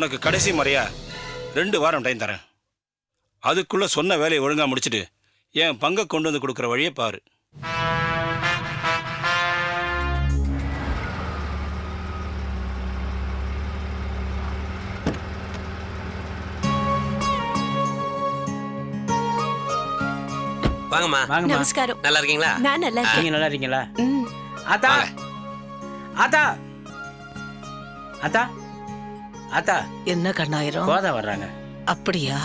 உனக்கு கடைசி முறையா ரெண்டு வாரம் டைம் தரேன். அதுக்குள்ள சொன்ன வேலையை ஒழுங்கா முடிச்சிட்டு என் பங்கை கொண்டு வந்து கொடுக்குற வழியை பாரு. வாங்கம்மா. வாங்கம்மா. நமஸ்காரம். நல்லா இருக்கீங்களா நான் நல்லா இருக்கேன் நீங்க நல்லா இருக்கீங்களா. ஆத்தா. ஆத்தா. ஆத்தா. ஆத்தா என்ன கண்ணாயிரம்? கோதா வர்றாங்க. அப்படியா?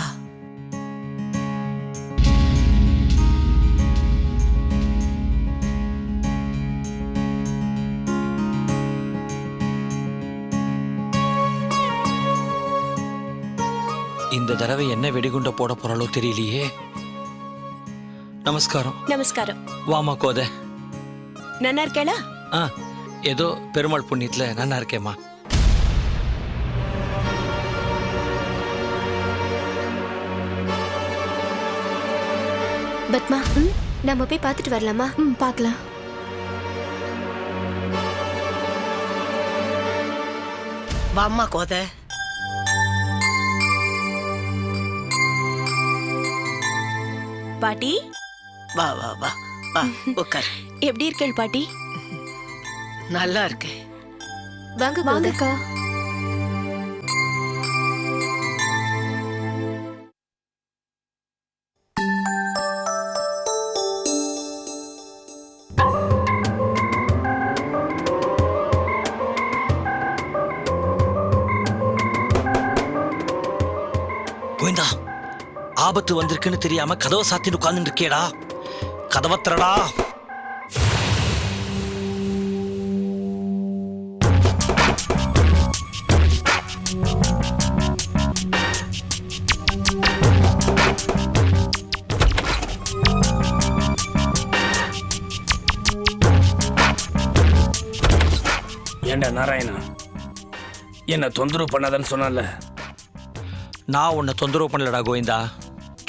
இந்த தடவை என்ன வெடிகுண்ட போட போறாளோ தெரியலையே. நமஸ்காரம். நமஸ்காரம். வாமா கோத. நல்லா இருக்கேளா? ஆ ஏதோ பெருமாள் புண்ணியத்துல நல்லா இருக்கேம்மா. பத்மா நம்ம போய் பார்த்துட்டு வரலாமா? ம் பார்க்கலாம். வாம்மா கோத. பாட்டி? வா வா வா வா உட்கார் எப்படி இருக்கேள் பாட்டி? நல்லா இருக்கேன். வாங்க வாங்கக்கா. கோவிந்தா ஆபத்து வந்திருக்குன்னு தெரியாம கதவை சாத்தின்னு உட்கார்ந்து இருக்கேடா கதவை திறடா. ஏண்டா நாராயணா? என்ன தொந்தரவு பண்ணாதன்னு சொன்னால நான் உன்னை தொந்தரவு பண்ணலடா கோவிந்தா.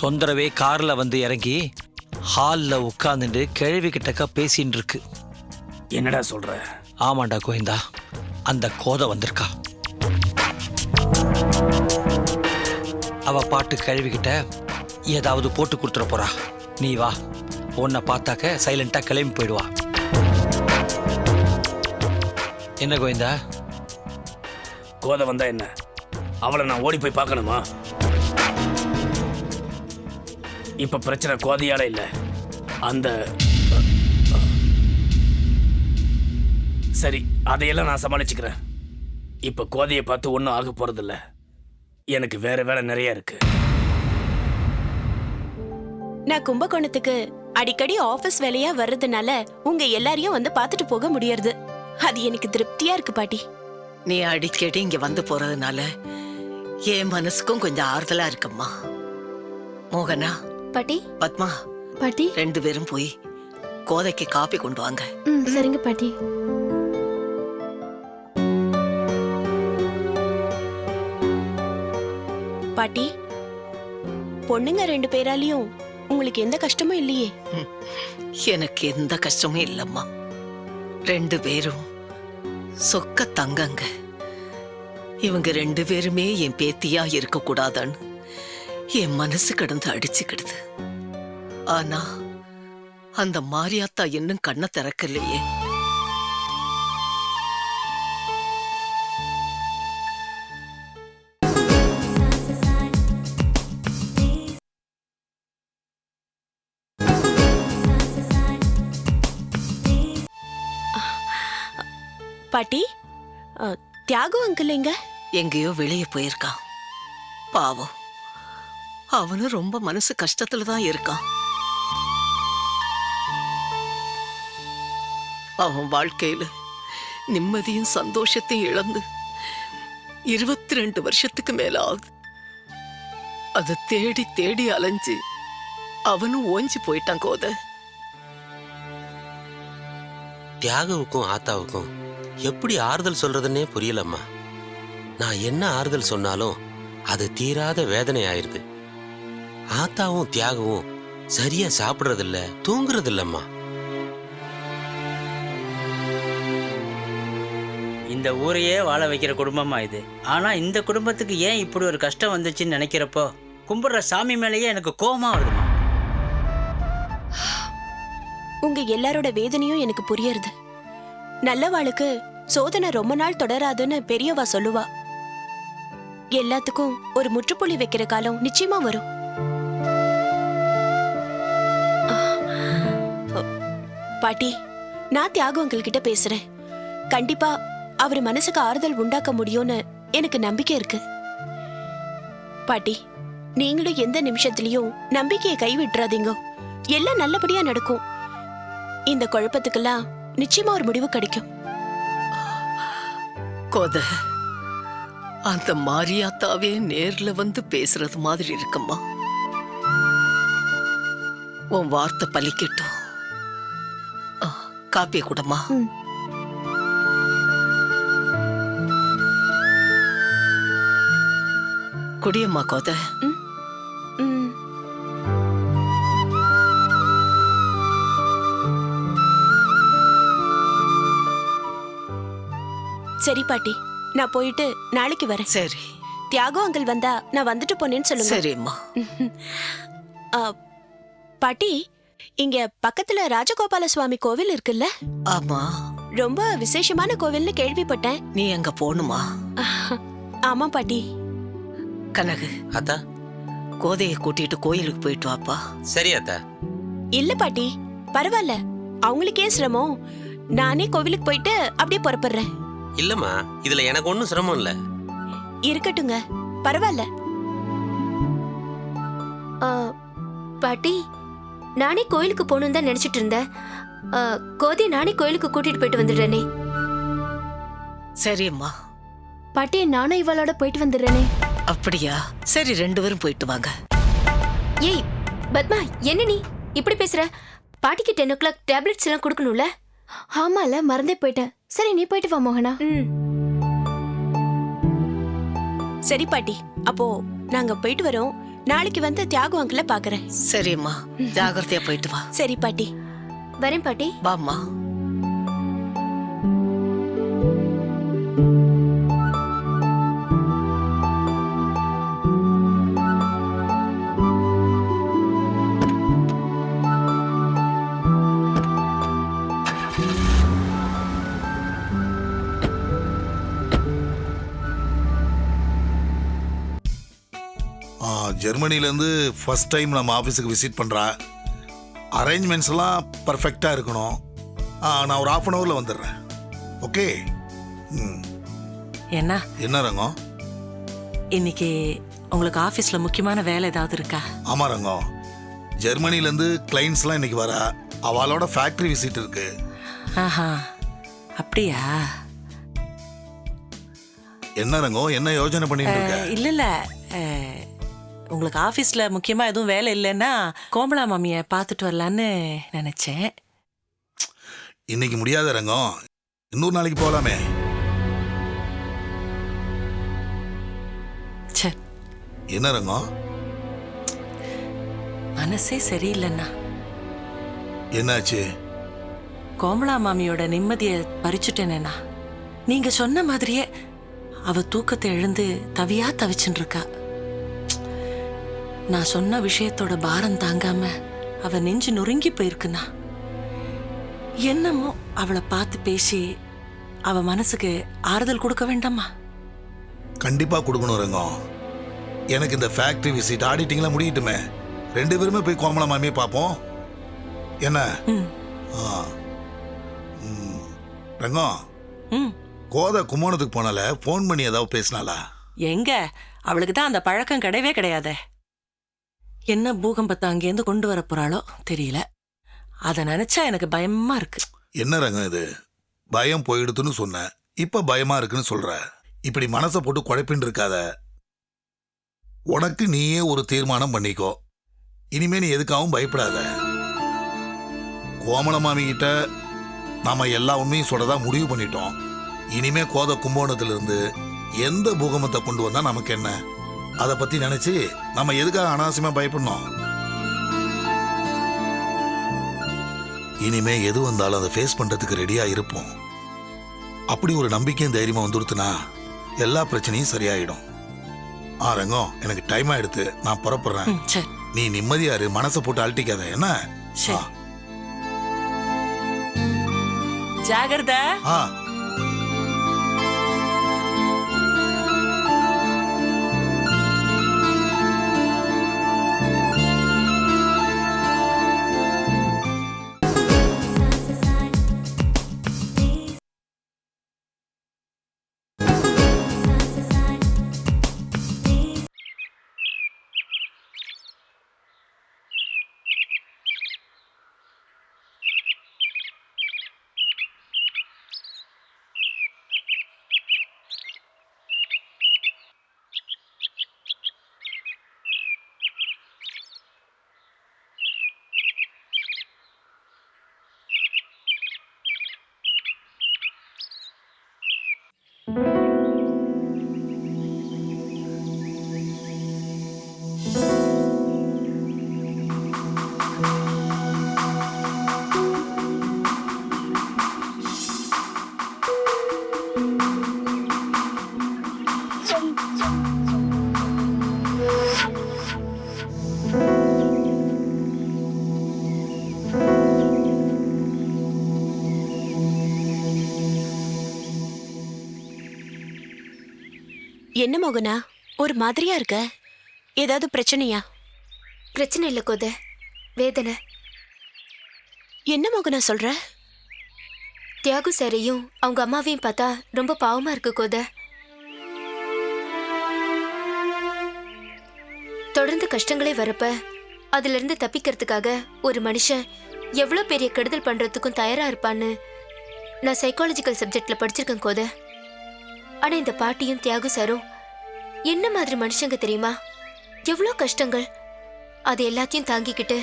தொந்தரவே கார்ல வந்து இறங்கி ஹாலில் உட்காந்துட்டு கிழவி கிட்டக்க பேசின்னு இருக்கு. என்னடா சொல்ற? ஆமாண்டா கோவிந்தா. அந்த கோதை வந்திருக்கா. அவ பாட்டு கழுவிக்கிட்ட ஏதாவது போட்டு கொடுத்துட போறா. நீ வா. உன்னை பார்த்தாக்க சைலண்டா கிளம்பி போயிடுவா. என்ன கோவிந்தா? கோதை வந்தா என்ன? அவளை நான் ஓடி போய் பார்க்கணுமா? இப்ப பிரச்சனை கோதையால இல்ல. அந்த சரி அதையெல்லாம் நான் சமாளிச்சுக்கிறேன். இப்ப கோதையை பார்த்து ஒன்றும் ஆக போறதில்ல. எனக்கு வேற வேலை நிறைய இருக்கு. நான் கும்பகோணத்துக்கு அடிக்கடி ஆபீஸ் வேலையா வர்றதுனால உங்க எல்லாரையும் வந்து பார்த்துட்டு போக முடியறது. அது எனக்கு திருப்தியா இருக்கு பாட்டி. நீ அடிக்கடி இங்க வந்து போறதுனால என் மனசுக்கும் கொஞ்சம் ஆறுதலா இருக்கும்மா. மோகனா பாட்டி? பத்மா பாட்டி? ரெண்டு பேரும் போய் கோதைக்கு காப்பி கொண்டு வாங்க. சரிங்க பாட்டி. பாட்டி பொண்ணுங்க ரெண்டு பேராலையும் உங்களுக்கு எந்த கஷ்டமும் இல்லையே? எனக்கு எந்த கஷ்டமும் இல்லம்மா. ரெண்டு பேரும் சொக்க தங்கங்க. இவங்க ரெண்டு பேருமே என் பேத்தியா இருக்க கூடாதான்னு என் மனசு கிடந்து அடிச்சுக்கிடுது. ஆனா அந்த மாரியாத்தா இன்னும் கண்ணை திறக்கலையே. பாட்டி தியாகு அங்கிள் எங்க? எங்கேயோ வெளியே போயிருக்கான். பாவம். அவனும் ரொம்ப மனசு கஷ்டத்துல தான் இருக்கான். அவன் வாழ்க்கையில நிம்மதியும் சந்தோஷத்தையும் இழந்து இருபத்தி ரெண்டு வருஷத்துக்கு மேல ஆகுது. அதை தேடி தேடி அலைஞ்சு அவனும் ஓஞ்சி போயிட்டான் கோத. தியாகுவுக்கும் ஆத்தாவுக்கும் எப்படி ஆறுதல் சொல்றதுன்னே புரியலம்மா. நான் என்ன ஆறுதல் சொன்னாலும் அது தீராத வேதனை ஆயிருது ஆத்தாவும் தியாகுவும் சரியா சாப்பிடுறதில்ல தூங்குறதில்லம்மா. இந்த ஊரையே வாழ வைக்கிற குடும்பமா இது. ஆனா இந்த குடும்பத்துக்கு ஏன் இப்படி ஒரு கஷ்டம் வந்துச்சுன்னு நினைக்கிறப்போ கும்பிடுற சாமி மேலேயே எனக்கு கோபமா வருதுமா உங்க எல்லாரோட வேதனையும் எனக்கு புரியுறது. நல்லவாளுக்கு சோதனை ரொம்ப நாள் தொடராதுன்னு பெரியவா சொல்லுவா. எல்லாத்துக்கும் ஒரு முற்றுப்புள்ளி வைக்கிற காலம் நிச்சயமா வரும். பாட்டி நான் தியாகம் உங்கள்கிட்ட பேசுறேன். கண்டிப்பா அவர் மனசுக்கு ஆறுதல் உண்டாக்க முடியும்னு எனக்கு நம்பிக்கை இருக்கு. பாட்டி நீங்களும் எந்த நிமிஷத்துலயும் நம்பிக்கையை கைவிட்டுறாதீங்க. எல்லாம் நல்லபடியா நடக்கும். இந்த குழப்பத்துக்கெல்லாம் நிச்சயமா ஒரு முடிவு கிடைக்கும். கோத அந்த மாரியாத்தாவே நேர்ல வந்து பேசுறது மாதிரி இருக்கும்மா உன் வார்த்தை பலிக்கட்டும். காப்பியை கூடமா. குடியம்மா கோத. சரி பாட்டி. நான் போயிட்டு நாளைக்கு வரேன். சரி. தியாகு அங்கிள் வந்தா நான் வந்துட்டு போனேன்னு சொல்லுங்க. சரிம்மா. ஆ, பாட்டி இங்க பக்கத்துல ராஜகோபால சுவாமி கோவில் இருக்குல்ல? ஆமா. ரொம்ப விசேஷமான கோவில்னு கேள்விப்பட்டேன். நீ அங்க போகணுமா ஆமா பாட்டி. கனகு. அத்தா. கோதையை கூட்டிட்டு கோயிலுக்கு போயிட்டு வாப்பா. சரி அத்தா. இல்ல பாட்டி. பரவாயில்ல. அவங்களுக்கே சிரமம். நானே கோவிலுக்கு போயிட்டு அப்படியே புறப்படுறேன். இல்லம்மா இதுல எனக்கு ஒன்றும் சிரமம் இல்லை. இருக்கட்டுங்க பரவாயில்ல. ஆ, பாட்டி நானே கோயிலுக்கு போகணும்னு தான் நினைச்சிட்டு இருந்தேன். ஆ, கோதி நானே கோயிலுக்கு கூட்டிட்டு போயிட்டு வந்துடுறேனே. சரியம்மா பாட்டி நானும் இவளோட போயிட்டு வந்துடுறேனே. அப்படியா? சரி ரெண்டு பேரும் போயிட்டு வாங்க. ஏய் பத்மா என்ன நீ? இப்படி பேசுற? பாட்டிக்கு டென் ஓ கிளாக் டேப்லெட்ஸ் எல்லாம் கொடுக்கணும்ல? ஆமால மறந்தே போயிட்டேன். சரி நீ போயிட்டு வா மோகனா. சரி பாட்டி. அப்போ நாங்க போயிட்டு வரோம். நாளைக்கு வந்து தியாகு அங்கிள பாக்குறேன். சரியம்மா ஜாகிரதையா போயிட்டு வா. சரி பாட்டி. வரேன் பாட்டி. வாம்மா. ஜெர்மனிலேருந்து ஃபர்ஸ்ட் டைம் நம்ம ஆஃபீஸுக்கு விசிட் பண்ணுறா அரேஞ்ச்மெண்ட்ஸ் எல்லாம் பர்ஃபெக்டாக இருக்கணும். நான் ஒரு ஆஃப் அன் ஹவரில் வந்துடுறேன். ஓகே ம். என்ன? என்ன ரங்கம்? இன்னைக்கு உங்களுக்கு ஆபீஸ்ல முக்கியமான வேலை ஏதாவது இருக்கா? ஆமாம் ரங்கம். ஜெர்மனிலேருந்து கிளைண்ட்ஸ்லாம் இன்னைக்கு வரா. அவளோட ஃபேக்ட்ரி விசிட் இருக்கு. ஆஹா. அப்படியா? என்ன ரங்கம்? என்ன யோசனை பண்ணிட்டு இருக்க? இல்ல இல்ல. உங்களுக்கு ஆபீஸ்ல முக்கியமா எதுவும் வேலை இல்லைன்னா கோமலா மாமிய பார்த்துட்டு வரலான்னு நினைச்சேன். இன்னைக்கு முடியாத ரங்கம். இன்னொரு நாளைக்கு போகலாமே ச்சே. என்ன ரங்கம்? மனசே சரியில்லைண்ணா. என்னாச்சு? கோமலா மாமியோட நிம்மதியை பறிச்சுட்டேனேண்ணா. நீங்க சொன்ன மாதிரியே அவ தூக்கத்தை எழுந்து தவியா தவிச்சுட்டு இருக்கா. நான் சொன்ன விஷயத்தோட பாரம் தாங்காம அவ நெஞ்சு நொறுங்கி போயிருக்குண்ணா. என்னமோ அவளை பார்த்து பேசி அவ மனசுக்கு ஆறுதல் கொடுக்க வேண்டாமா? கண்டிப்பாக கொடுக்கணும் ரங்கம். எனக்கு இந்த ஃபேக்ட்ரி விசிட் ஆடிட்டிங்லாம் முடியட்டுமே. ரெண்டு பேருமே போய் கோமலா மாமியை பார்ப்போம். என்ன. ரங்கம். கோதை கும்போணத்துக்கு போனால ஃபோன் பண்ணி ஏதாவது பேசினாளா? எங்க? அவளுக்கு தான் அந்த பழக்கம் கிடையவே கிடையாதே. என்ன பூகம்பத்தை அங்கேருந்து கொண்டு வர போறாளோ தெரியல. அதை நினைச்சா எனக்கு பயமா இருக்கு. என்ன ரங்கம் இது? பயம் போயிடுதுன்னு சொன்னேன் இப்ப பயமா இருக்குன்னு சொல்ற. இப்படி மனசை போட்டு குழப்பின்னு இருக்காத. உனக்கு நீயே ஒரு தீர்மானம் பண்ணிக்கோ. இனிமே நீ எதுக்காகவும் பயப்படாத. கோமல மாமி கிட்ட நாம எல்லா உண்மையும் சொல்லதா முடிவு பண்ணிட்டோம். இனிமே கோத கும்போணத்துல இருந்து எந்த பூகம்பத்தை கொண்டு வந்தா நமக்கு என்ன? அதை பத்தி நினைச்சு நம்ம எதுக்காக அனாவசியமா பயப்படணும்? இனிமே எது வந்தாலும் அதை ஃபேஸ் பண்றதுக்கு ரெடியா இருப்போம். அப்படி ஒரு நம்பிக்கையும் தைரியமா வந்துடுத்துனா எல்லா பிரச்சனையும் சரியாயிடும். ஆ ரங்கம் எனக்கு டைம் ஆயிடுத்து நான் புறப்படுறேன். நீ நிம்மதியா இரு மனசை போட்டு அழட்டிக்காத என்ன. ஜாகிரதை மோகனா ஒரு மாதிரியா இருக்க? ஏதாவது பிரச்சனையா? பிரச்சனை இல்லை கோத. வேதனை. என்ன மோகனா சொல்ற? தியாகு சாரையும் அவங்க அம்மாவையும் பார்த்தா ரொம்ப பாவமா இருக்கு கோத. தொடர்ந்து கஷ்டங்களே வரப்ப அதுல இருந்து தப்பிக்கிறதுக்காக ஒரு மனுஷன் எவ்வளவு பெரிய கெடுதல் பண்றதுக்கும் தயாரா இருப்பான்னு நான் சைக்காலஜிக்கல் சப்ஜெக்ட்ல படிச்சிருக்கேன் கோத. ஆனா இந்த பாட்டியும் தியாகு சாரும் என்ன மாதிரி மனுஷங்க தெரியுமா? எவ்வளோ கஷ்டங்கள். அது எல்லாத்தையும் தாங்கிக்கிட்டு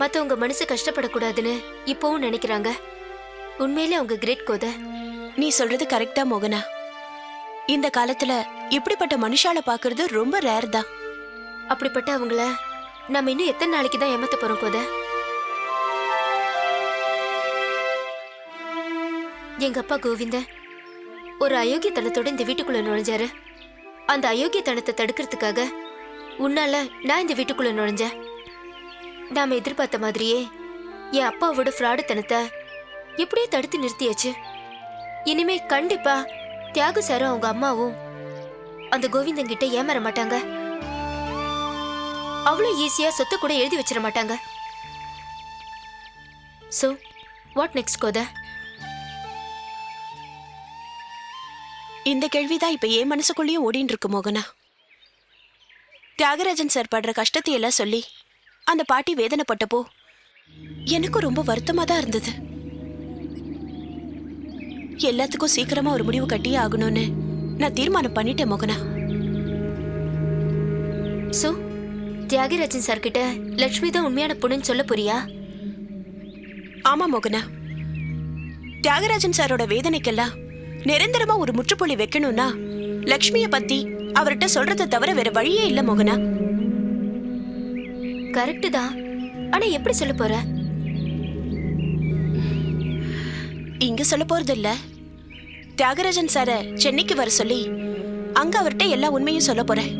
மத்தவங்க மனசு கஷ்டப்படக்கூடாதுன்னு இப்பவும் நினைக்கிறாங்க. உண்மையிலே அவங்க கிரேட் கோத. நீ சொல்றது கரெக்டா மோகனா. இந்த காலத்துல இப்படிப்பட்ட மனுஷால பாக்குறது ரொம்ப ரேர் தான். அப்படிப்பட்ட அவங்கள நம்ம இன்னும் எத்தனை நாளைக்கு தான் ஏமாத்த போறோம் கோத? எங்க அப்பா கோவிந்த ஒரு அயோக்கியத்தனத்தோட இந்த வீட்டுக்குள்ள நுழைஞ்சாரு. அந்த அயோக்கியத்தனத்தை தடுக்கிறதுக்காக உன்னால நான் இந்த வீட்டுக்குள்ள நுழைஞ்சேன் நாம எதிர்பார்த்த மாதிரியே என் அப்பாவோட ஃப்ராடுத்தனத்தை எப்படியே தடுத்து நிறுத்தியாச்சு. இனிமே கண்டிப்பா தியாகு சாரும் அவங்க அம்மாவும் அந்த கோவிந்தன் கிட்ட ஏமாற மாட்டாங்க. அவ்வளவு ஈஸியா சொத்தை கூட எழுதி வச்சிட மாட்டாங்க. So what next Kothai? இந்த கேள்விதான் இப்ப என் மனசுக்குள்ளேயும் ஓடின்னு இருக்கு மோகனா. தியாகராஜன் சார் படுற கஷ்டத்தை எல்லாம் சொல்லி அந்த பாட்டி வேதனைப்பட்டப்போ எனக்கும் ரொம்ப வருத்தமா தான் இருந்தது. எல்லாத்துக்கும் சீக்கிரமா ஒரு முடிவு கட்டியே ஆகணும்னு நான் தீர்மானம் பண்ணிட்டேன் மோகனா. சோ தியாகராஜன் சார் கிட்ட லட்சுமி தான் உண்மையான பொண்ணுன்னு சொல்ல போறியா? ஆமா மோகனா. தியாகராஜன் சாரோட வேதனைக்கெல்லாம் நிரந்தரமா ஒரு முற்றுப்புள்ளி வைக்கணும்னா லக்ஷ்மிய பத்தி அவர்கிட்ட சொல்றதை தவிர வேற வழியே இல்ல மோகனா. கரெக்ட் தான். ஆனா எப்படி சொல்ல போற? இங்க சொல்ல போறது இல்ல. தியாகராஜன் சார சென்னைக்கு வர சொல்லி அங்க அவர்கிட்ட எல்லா உண்மையும் சொல்ல போறேன்.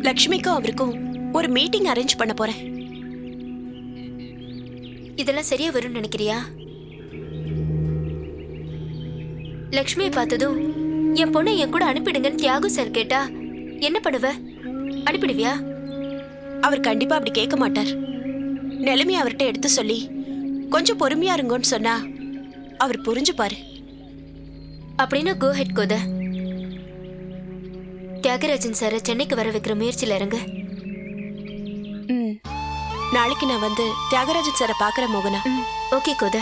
லக்ஷ்மிக்கும் அவருக்கும் ஒரு மீட்டிங் அரேஞ்ச் பண்ண போறேன். இதெல்லாம் சரியா வரும்னு நினைக்கிறியா? லக்ஷ்மியை பார்த்ததும் என் பொண்ணை என் கூட அனுப்பிடுங்கன்னு தியாகு சார் கேட்டா என்ன பண்ணுவ? அனுப்பிடுவியா? அவர் கண்டிப்பா அப்படி கேட்க மாட்டார். நிலைமையை அவர்கிட்ட எடுத்து சொல்லி கொஞ்சம் பொறுமையா இருங்கன்னு சொன்னா அவர் புரிஞ்சுப்பாரு. அப்படின்னா கோ ஹெட் கோத. தியாகராஜன் சாரை சென்னைக்கு வர வைக்கிற முயற்சியில இறங்க. ம். நாளைக்கு நான் வந்து தியாகராஜன் சாரை பார்க்கறேன் மோகனா. ஓகே கோத.